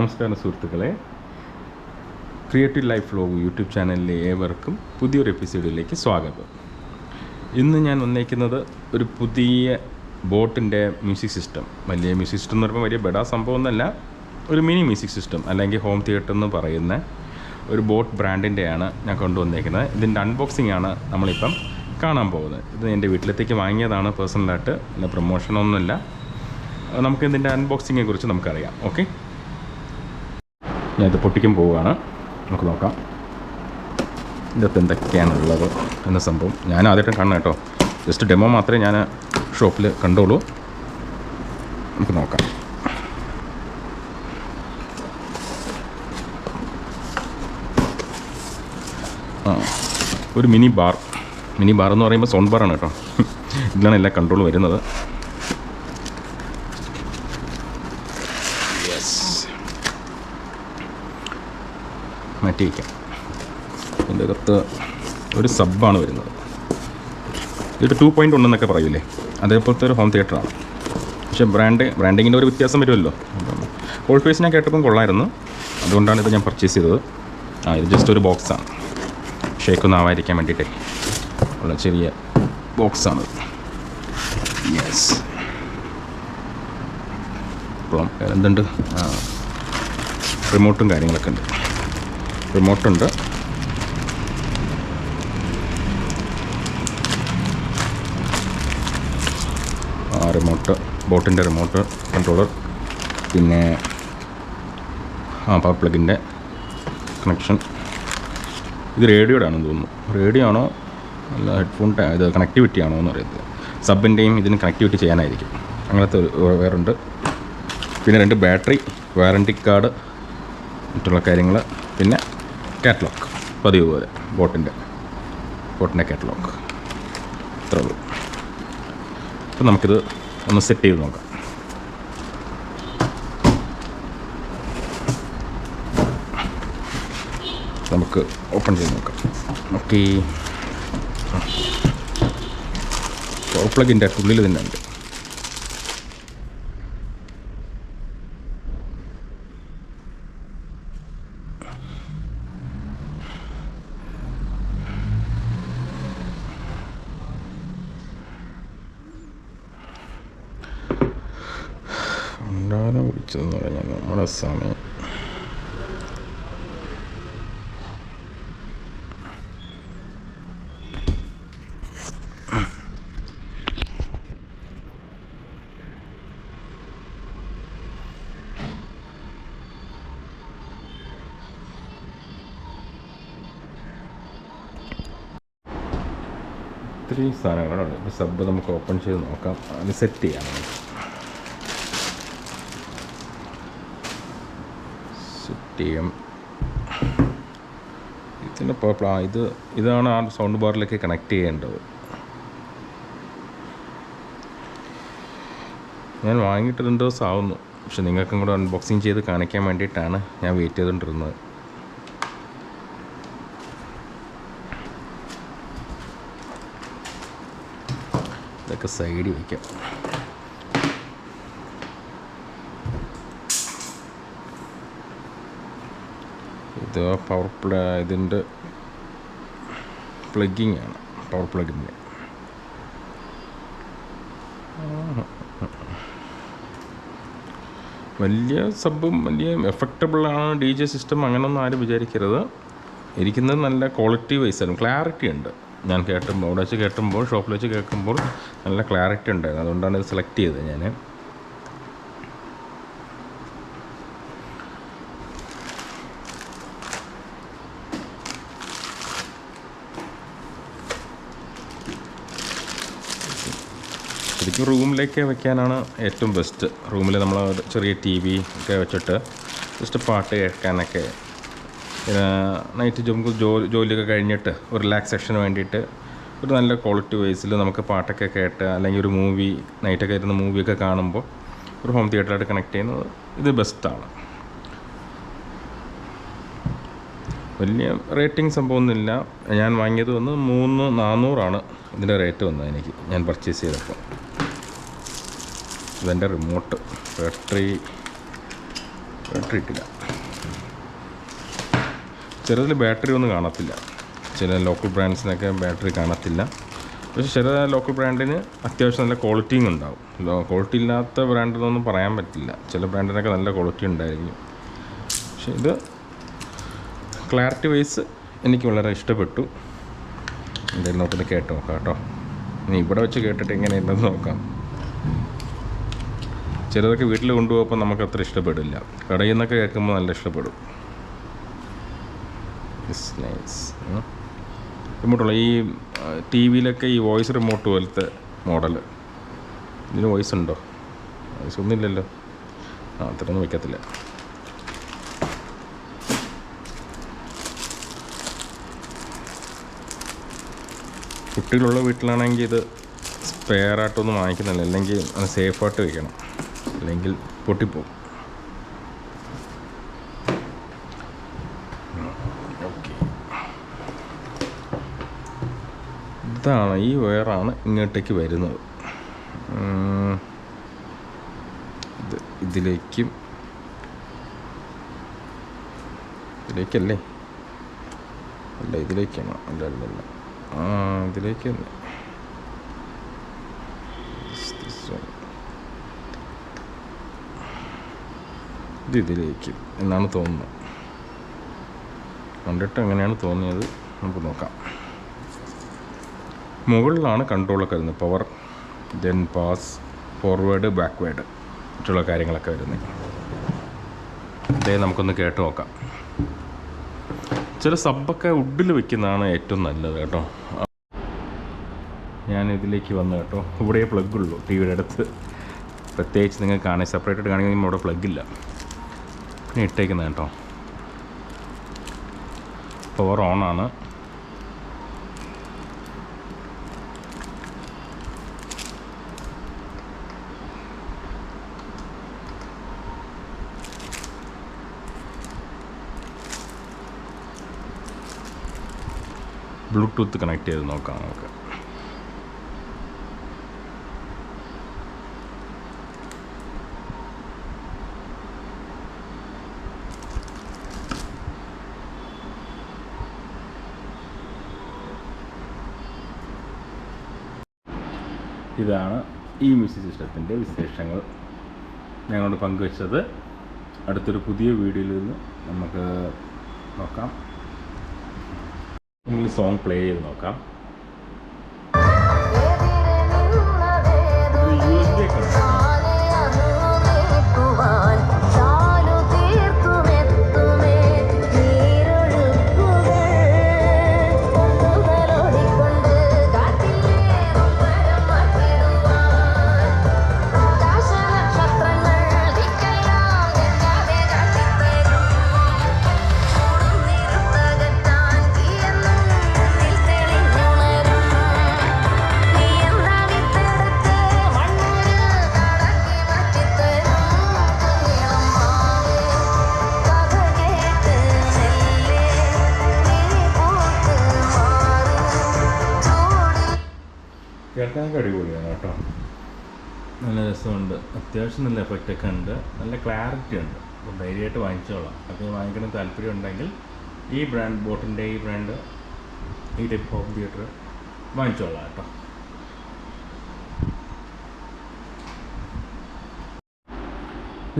നമസ്കാരം സുഹൃത്തുക്കളെ. Creative life vlog YouTube ചാനലിലെ ഏവർക്കും പുതിയൊരു എപ്പിസോഡിലേക്ക് സ്വാഗതം. ഇന്ന് ഞാൻ വന്നേക്കുന്നത് ഒരു പുതിയ ബോട്ടിന്റെ മ്യൂസിക് സിസ്റ്റം വലിയ മ്യൂസിക് സിസ്റ്റം എന്ന് പറയുമ്പോൾ വലിയ ബെഡാ സംഭവം ഒന്നല്ല ഒരു മിനി മ്യൂസിക് സിസ്റ്റം അല്ലെങ്കിൽ ഹോം തിയേറ്റർ എന്ന് പറയുന്ന ഒരു ബോട്ട് ബ്രാൻഡിന്റെയാണ് ഞാൻ കൊണ്ടുവന്നേക്കുന്നത്. ഇതിന്റെ അൺബോക്സിംഗ് ആണ് നമ്മളിപ്പം കാണാൻ പോകുന്നത്. ഇത് എന്റെ വീട്ടിലത്തേക്ക് വാങ്ങിയതാണ് പേഴ്സണലായിട്ട് പിന്നെ പ്രൊമോഷനൊന്നുമില്ല നമുക്ക് ഇതിന്റെ അൺബോക്സിങ്ങിനെ കുറിച്ച് നമുക്കറിയാം. ഓക്കെ ഞാൻ ഇത് പൊട്ടിക്കാൻ പോവുകയാണ്. നമുക്ക് നോക്കാം. ഇതിനകത്ത് എന്തൊക്കെയാണുള്ളത് എന്ന സംഭവം. ഞാൻ ആദ്യമായിട്ടും കാണണം കേട്ടോ. ജസ്റ്റ് ഡെമോ മാത്രമേ ഞാൻ ഷോപ്പിൽ കണ്ടോളൂ നമുക്ക് നോക്കാം. ആ ഒരു മിനി ബാർ. മിനി ബാർ എന്ന് പറയുമ്പോൾ സോൺ ബാറാണ് കേട്ടോ. ഇതിലാണ് എല്ലാ കൺട്രോൾ വരുന്നത്. മാറ്റി വയ്ക്കാം ഇതിന്റെ അകത്ത് ഒരു സബ്ബാണ് വരുന്നത്. ഇതൊരു ടു പോയിന്റ് ഉണ്ടെന്നൊക്കെ പറയൂലേ? അതേപോലത്തെ ഒരു ഹോം തിയേറ്ററാണ്. പക്ഷേ ബ്രാൻഡ് ബ്രാൻഡിങ്ങിന്റെ ഒരു വ്യത്യാസം വരുമല്ലോ. ഓൾ ഫേസ് ഞാൻ കേട്ടപ്പം കൊള്ളായിരുന്നു. അതുകൊണ്ടാണ് ഇത് ഞാൻ പർച്ചേസ് ചെയ്തത്. ആ ഇത് ജസ്റ്റ് ഒരു ബോക്സാണ്. ഷേക്കൊന്നും ആവാതിരിക്കാൻ വേണ്ടിയിട്ടേ ഉള്ള ചെറിയ ബോക്സാണ് യെസ് അപ്പം എന്തുണ്ട് റിമോട്ടും കാര്യങ്ങളൊക്കെ ഉണ്ട്. റിമോട്ടുണ്ട്. റിമോട്ട് ബോട്ടിന്റെ റിമോട്ട് കൺട്രോളർ പിന്നെ ആ പവർ പ്ലഗിന്റെ കണക്ഷൻ. ഇത് റേഡിയോയുടെ ആണെന്ന് തോന്നുന്നു. റേഡിയോ ആണോ അല്ല ഹെഡ്ഫോൺ ഇത് കണക്ടിവിറ്റി ആണോ എന്ന് അറിയത്തില്ല സബിന്റെയും ഇതിന് കണക്ടിവിറ്റി ചെയ്യാനായിരിക്കും. അങ്ങനത്തെ ഒരു വേറുണ്ട്. പിന്നെ രണ്ട് ബാറ്ററി വാറണ്ടി കാർഡ് മറ്റുള്ള കാര്യങ്ങൾ പിന്നെ കാറ്റലോഗ് പതിവ് പോലെ. ബോട്ടിന്റെ ബോട്ടിന്റെ കാറ്റലോഗ് അത്ര ഉള്ളൂ. അപ്പം നമുക്കിത് ഒന്ന് സെറ്റ് ചെയ്ത് നോക്കാം. നമുക്ക് ഓപ്പൺ ചെയ്ത് നോക്കാം. ഓക്കെ പവർ പ്ലഗിന്റെ ഉള്ളിൽ തന്നെ ഉണ്ട്. ഉണ്ടാകാൻ വിളിച്ചതെന്ന് പറഞ്ഞാൽ നമ്മുടെ സമയം ഇത്രയും സാധനങ്ങളുണ്ട്. ഇപ്പോൾ സബ് നമുക്ക് ഓപ്പൺ ചെയ്ത് നോക്കാം. അത് സെറ്റ് ചെയ്യാം. സെറ്റ് ചെയ്യാം. ഇതിന്റെ ഇത് ഇതാണ് ആ സൗണ്ട് ബാറിലേക്ക് കണക്ട് ചെയ്യേണ്ടത്. ഞാൻ വാങ്ങിയിട്ട് രണ്ട് ദിവസം ആവുന്നു പക്ഷെ നിങ്ങൾക്കും കൂടെ അൺബോക്സിങ് ചെയ്ത് കാണിക്കാൻ വേണ്ടിയിട്ടാണ് ഞാൻ വെയിറ്റ് ചെയ്തുകൊണ്ടിരുന്നത് ഇതൊക്കെ സൈഡിൽ വയ്ക്കാം ഇത് പവർ പ്ല ഇതിന്റെ പ്ലഗിങ് ആണ്. പവർ പ്ലഗിന്റെ വലിയ സബും വലിയ എഫക്റ്റബിളാണ് ഡി ജെ സിസ്റ്റം അങ്ങനെയൊന്നും ആരും വിചാരിക്കരുത്. ഇരിക്കുന്നത് നല്ല ക്വാളിറ്റി വൈസ് ആയിരുന്നു ക്ലാരിറ്റി ഉണ്ട്. ഞാൻ കേട്ടുമ്പോൾ അവിടെ വെച്ച് കേട്ടുമ്പോൾ ഷോപ്പിൽ വെച്ച് കേൾക്കുമ്പോൾ നല്ല ക്ലാരിറ്റി ഉണ്ടായിരുന്നു. അതുകൊണ്ടാണ് ഇത് സെലക്ട് ചെയ്തത് ഞാൻ റൂമിലേക്ക് വെക്കാനാണ് ഏറ്റവും ബെസ്റ്റ് റൂമിൽ നമ്മൾ ചെറിയ ടി വി ഒക്കെ വെച്ചിട്ട് ജസ്റ്റ് പാട്ട് കേൾക്കാനൊക്കെ നൈറ്റ് ജോ ജോലിയൊക്കെ കഴിഞ്ഞിട്ട് ഒരു റിലാക്സേഷന് വേണ്ടിയിട്ട് ഒരു നല്ല ക്വാളിറ്റി വൈസിൽ നമുക്ക് പാട്ടൊക്കെ കേട്ട് അല്ലെങ്കിൽ ഒരു മൂവി നൈറ്റൊക്കെ ഇരുന്ന് മൂവിയൊക്കെ കാണുമ്പോൾ ഒരു ഹോം തിയേറ്ററായിട്ട് കണക്ട് ചെയ്യുന്നത് ഇത് ബെസ്റ്റാണ് വലിയ റേറ്റിംഗ് സംഭവമൊന്നുമില്ല. ഞാൻ വാങ്ങിയത് വന്ന് മൂന്ന് നാനൂറാണ് ഇതിന്റെ റേറ്റ് വന്നത് എനിക്ക്. ഞാൻ പർച്ചേസ് ചെയ്തപ്പോൾ. ഇതെന്റെ റിമോട്ട് ബാറ്ററി ബാറ്ററി ഇട്ടില്ല. ചിലതിൽ ബാറ്ററി ഒന്നും കാണത്തില്ല. ചില ലോക്കൽ ബ്രാൻഡ്സിനൊക്കെ ബാറ്ററി കാണത്തില്ല. പക്ഷേ ചില ലോക്കൽ ബ്രാൻഡിന് അത്യാവശ്യം നല്ല ക്വാളിറ്റിയും ഉണ്ടാവും. ക്വാളിറ്റി ഇല്ലാത്ത ബ്രാൻഡെന്നൊന്നും പറയാൻ പറ്റില്ല. ചില ബ്രാൻഡിനൊക്കെ നല്ല ക്വാളിറ്റി ഉണ്ടായിരിക്കും. പക്ഷേ ഇത് ക്ലാരിറ്റി വൈസ് എനിക്ക് വളരെ ഇഷ്ടപ്പെട്ടു. എന്തായാലും നമുക്കൊന്ന് കേട്ട് നോക്കാം കേട്ടോ. ഇനി ഇവിടെ വെച്ച് കേട്ടിട്ട് എങ്ങനെയുണ്ടെന്ന് നോക്കാം. ചിലതൊക്കെ വീട്ടിൽ കൊണ്ടുപോകുമ്പോൾ നമുക്ക് അത്ര ഇഷ്ടപ്പെടില്ല. കടയിൽ നിന്നൊക്കെ കേൾക്കുമ്പോൾ നല്ല ഇഷ്ടപ്പെടും. നൈസ് റിമോട്ടുള്ള ഈ ടി വിയിലൊക്കെ ഈ വോയിസ് റിമോട്ട് പോലത്തെ മോഡൽ. ഇതിന് വോയിസ് ഉണ്ടോ? വോയിസ് ഒന്നുമില്ലല്ലോ ആ അത്രയൊന്നും വയ്ക്കത്തില്ല കുട്ടികളുള്ള വീട്ടിലാണെങ്കിൽ ഇത് സ്പെയർ ആയിട്ടൊന്നും വാങ്ങിക്കുന്നില്ല. അല്ലെങ്കിൽ അത് സേഫായിട്ട് വയ്ക്കണം അല്ലെങ്കിൽ പൊട്ടിപ്പോകും ഇതാണ് ഈ വയറാണ് ഇങ്ങോട്ടേക്ക് വരുന്നത്. ഇത് ഇതിലേക്കും ഇതിലേക്കല്ലേ? അല്ല ഇതിലേക്കാണ്. അല്ല അല്ല അല്ല. ആ ഇതിലേക്ക് തന്നെ. ഇത് ഇതിലേക്ക് എന്നാണ് തോന്നുന്നത്. കണ്ടിട്ട് എങ്ങനെയാണ് തോന്നിയത്? നമുക്ക് നോക്കാം. മുകളിലാണ് കൺട്രോളൊക്കെ വരുന്നത്. Power then pause forward backward മറ്റുള്ള കാര്യങ്ങളൊക്കെ വരുന്നത്. ഇതേ നമുക്കൊന്ന് കേട്ട് നോക്കാം. ചില സബ്ബൊക്കെ വുഡിൽ വെക്കുന്നതാണ് ഏറ്റവും നല്ലത് കേട്ടോ. ഞാൻ ഇതിലേക്ക് വന്നു കേട്ടോ. ഇവിടെ പ്ലഗ് ഉള്ളൂ. ടി വിയുടെ അടുത്ത്. പ്രത്യേകിച്ച് നിങ്ങൾ കാണാൻ സെപ്പറേറ്റ് ആയിട്ട് കാണിക്കുമ്പോൾ ഇവിടെ പ്ലഗ് ഇല്ല. ഇട്ടേക്കുന്നത് കേട്ടോ. പവർ ഓൺ ആണ്. ബ്ലൂടൂത്ത് കണക്ട് ചെയ്ത് നോക്കാം നമുക്ക്. ഇതാണ് ഈ മ്യൂസിക് സിസ്റ്റത്തിന്റെ വിശേഷങ്ങൾ. ഞങ്ങളോട് പങ്കുവച്ചത്. അടുത്തൊരു പുതിയ വീഡിയോയിൽ നിന്ന് നമുക്ക് നോക്കാം. നിങ്ങൾ സോങ് പ്ലേ ചെയ്ത് നോക്കാം. കേൾക്കാനൊക്കെ അടിപൊളിയാണ് കേട്ടോ. നല്ല രസമുണ്ട്. അത്യാവശ്യം നല്ല എഫക്റ്റ് ഒക്കെ ഉണ്ട്. നല്ല ക്ലാരിറ്റി ഉണ്ട്. അപ്പോൾ ധൈര്യമായിട്ട് വാങ്ങിച്ചോളാം. അപ്പോൾ വാങ്ങിക്കണം താല്പര്യം ഉണ്ടെങ്കിൽ ഈ ബ്രാൻഡ് ബോട്ടിന്റെ ഈ ബ്രാൻഡ് ഈ ടൈപ്പ് ഹോം തിയേറ്റർ വാങ്ങിച്ചോളാം കേട്ടോ.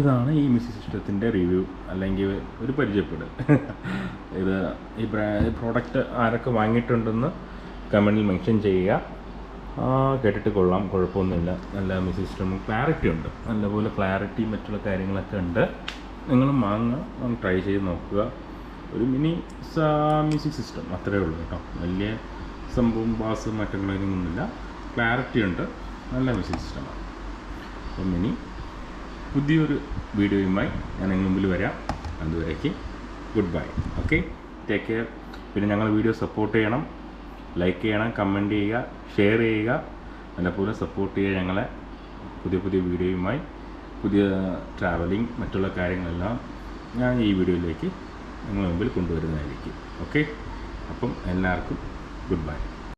ഇതാണ് ഈ മിസ്സി സിസ്റ്റത്തിന്റെ റിവ്യൂ അല്ലെങ്കിൽ ഒരു പരിചയപ്പെടൽ. ഇത് ഈ ബ്രാ പ്രോഡക്റ്റ് ആരൊക്കെ വാങ്ങിയിട്ടുണ്ടെന്ന് കമന്റിൽ മെൻഷൻ ചെയ്യുക. കേട്ടിട്ട് കൊള്ളാം. കുഴപ്പമൊന്നുമില്ല. നല്ല സിസ്റ്റം ക്ലാരിറ്റി ഉണ്ട്. നല്ലപോലെ ക്ലാരിറ്റി മറ്റുള്ള കാര്യങ്ങളൊക്കെ ഉണ്ട്. നിങ്ങൾ മാങ്ങ ട്രൈ ചെയ്ത് നോക്കുക. ഒരു മിനി മ്യൂസിക് സിസ്റ്റം അത്രയേ ഉള്ളൂ കേട്ടോ. വലിയ സംഭവം ബാസ് മാറ്റങ്ങളൊന്നുമില്ല ക്ലാരിറ്റി ഉണ്ട്. നല്ല മ്യൂസിക് സിസ്റ്റമാണ് അപ്പം ഇനി പുതിയൊരു വീഡിയോയുമായി ഞാൻ നിങ്ങൾ മുമ്പിൽ വരാം. അതുവരേക്ക് good bye okay take care പിന്നെ ഞങ്ങൾ വീഡിയോ സപ്പോർട്ട് ചെയ്യണം. ലൈക്ക് ചെയ്യണം കമന്റ് ചെയ്യുക ഷെയർ ചെയ്യുക. നല്ലപോലെ സപ്പോർട്ട് ചെയ്യുക ഞങ്ങളെ പുതിയ പുതിയ വീഡിയോയുമായി പുതിയ ട്രാവലിംഗ് മറ്റുള്ള കാര്യങ്ങളെല്ലാം ഞാൻ ഈ വീഡിയോയിലേക്ക് നിങ്ങളുടെ മുമ്പിൽ കൊണ്ടുവരുന്നതായിരിക്കും. ഓക്കെ അപ്പം എല്ലാവർക്കും ഗുഡ് ബൈ